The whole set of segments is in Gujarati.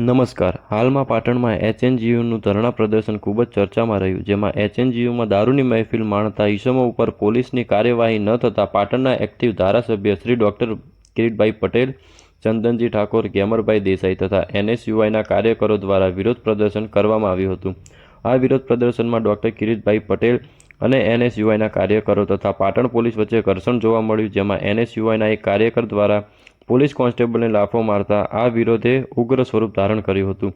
નમસ્કાર. હાલમાં પાટણમાં એચએનજીયુનું ધરણા પ્રદર્શન ખૂબ જ ચર્ચામાં રહ્યું, જેમાં એચએનજીયુમાં દારૂની મહેફિલ માણતા ઈસમો ઉપર પોલીસની કાર્યવાહી ન થતાં પાટણના એક્ટિવ ધારાસભ્ય શ્રી ડૉક્ટર કિરીટભાઈ પટેલ, ચંદનજી ઠાકોર, ગેમરભાઈ દેસાઈ તથા એનએસયુઆઈના કાર્યકરો દ્વારા વિરોધ પ્રદર્શન કરવામાં આવ્યું હતું. આ વિરોધ પ્રદર્શનમાં ડૉક્ટર કિરીટભાઈ પટેલ અને એનએસયુઆઈના કાર્યકરો તથા પાટણ પોલીસ વચ્ચે ઘર્ષણ જોવા મળ્યું, જેમાં એનએસયુઆઈના એક કાર્યકર દ્વારા પોલીસ કોન્સ્ટેબલને લાફો મારતા આ વિરોધે ઉગ્ર સ્વરૂપ ધારણ કર્યું હતું.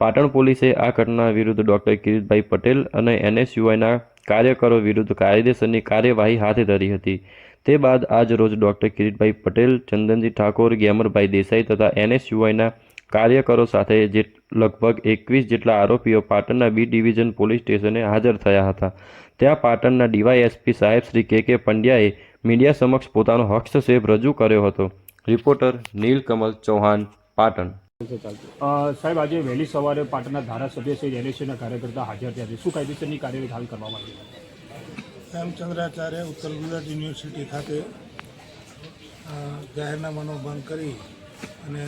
પાટણ પોલીસે આ ઘટના વિરુદ્ધ ડૉક્ટર કિરીટભાઈ પટેલ અને એનએસયુઆઈના કાર્યકરો વિરુદ્ધ કાયદેસરની કાર્યવાહી હાથ ધરી હતી. તે બાદ આજ રોજ ડૉક્ટર કિરીટભાઈ પટેલ, ચંદનજી ઠાકોર ગેમરભાઈ દેસાઈ તથા એનએસયુઆઈના કાર્યકરો સાથે જે લગભગ એકવીસ જેટલા આરોપીઓ પાટણના બી ડિવિઝન પોલીસ સ્ટેશને હાજર થયા હતા. ત્યાં પાટણના ડીવાયએસપી સાહેબ શ્રી કે કે પંડ્યાએ મીડિયા સમક્ષ પોતાનો હસ્તક્ષેપ રજૂ કર્યો હતો. રિપોર્ટર નીલકમલ ચૌહાણ પાટણ. સાહેબ આજે વહેલી સવારે પાટણના ધારાસભ્ય શ્રી એનએસયુના કાર્યકર્તા હાજર થયા છે. શું કાયદેસરની કાર્યવાહી હાલ કરવામાં આવી છે? રામચંદ્રાચાર્ય ઉત્તર ગુજરાત યુનિવર્સિટી ખાતે જાહેરનામાનો બંધ કરી અને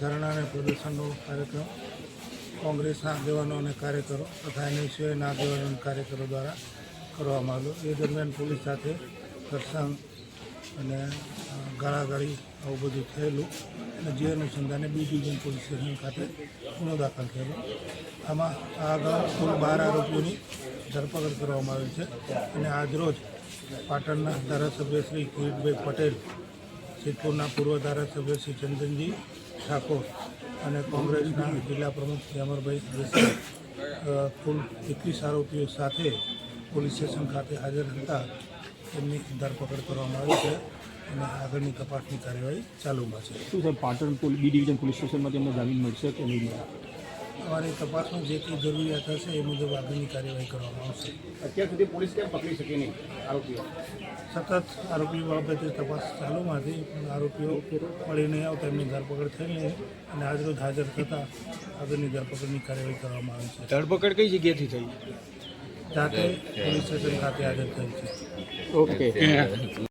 ધરણા અને પ્રદર્શનનો કાર્યક્રમ કોંગ્રેસના આગેવાનો અને કાર્યકરો તથા એનએસયુના આગેવાનો અને કાર્યકરો દ્વારા કરવામાં આવ્યો. એ દરમિયાન પોલીસ સાથે ઘર્ષણ અને ગાળાગાળી આવું બધું થયેલું. અને જે અનુસંધાને બી ડિવિઝન પોલીસ સ્ટેશન ખાતે ગુનો દાખલ થયેલો. આમાં આ અગાઉ કુલ બાર આરોપીઓની ધરપકડ કરવામાં આવી છે. અને આજરોજ પાટણના ધારાસભ્ય શ્રી કિરીટભાઈ પટેલ, સિદ્ધપુરના પૂર્વ ધારાસભ્ય શ્રી ચંદનજી ઠાકોર અને કોંગ્રેસના જિલ્લા પ્રમુખ અમરભાઈ દેસાઈ કુલ એકવીસ આરોપીઓ સાથે પોલીસ સ્ટેશન ખાતે હાજર હતા. તેમની ધરપકડ કરવામાં આવી છે. અને આગળની તપાસની કાર્યવાહી ચાલુમાં છે. શું સાહેબ પાટણ બી ડિવિઝન પોલીસ સ્ટેશનમાં તેમને જામીન મળશે કે નહીં મળે? અમારી તપાસમાં જે કંઈ જરૂરિયાત હશે એ મુજબ આગળની કાર્યવાહી કરવામાં આવશે. અત્યાર સુધી પોલીસ કેમ પકડી શકી નહીં આરોપીઓ? સતત આરોપીઓ બાબતે તપાસ ચાલુમાં હતી પણ આરોપીઓ મળી નહીં આવતા એમની ધરપકડ થઈ નહીં અને આજરોજ હાજર થતાં આગળની ધરપકડની કાર્યવાહી કરવામાં આવી છે. ધરપકડ કઈ જગ્યાએથી થઈ? જાતે પોલીસ સ્ટેશન ખાતે હાજર થઈ છે. ઓકે.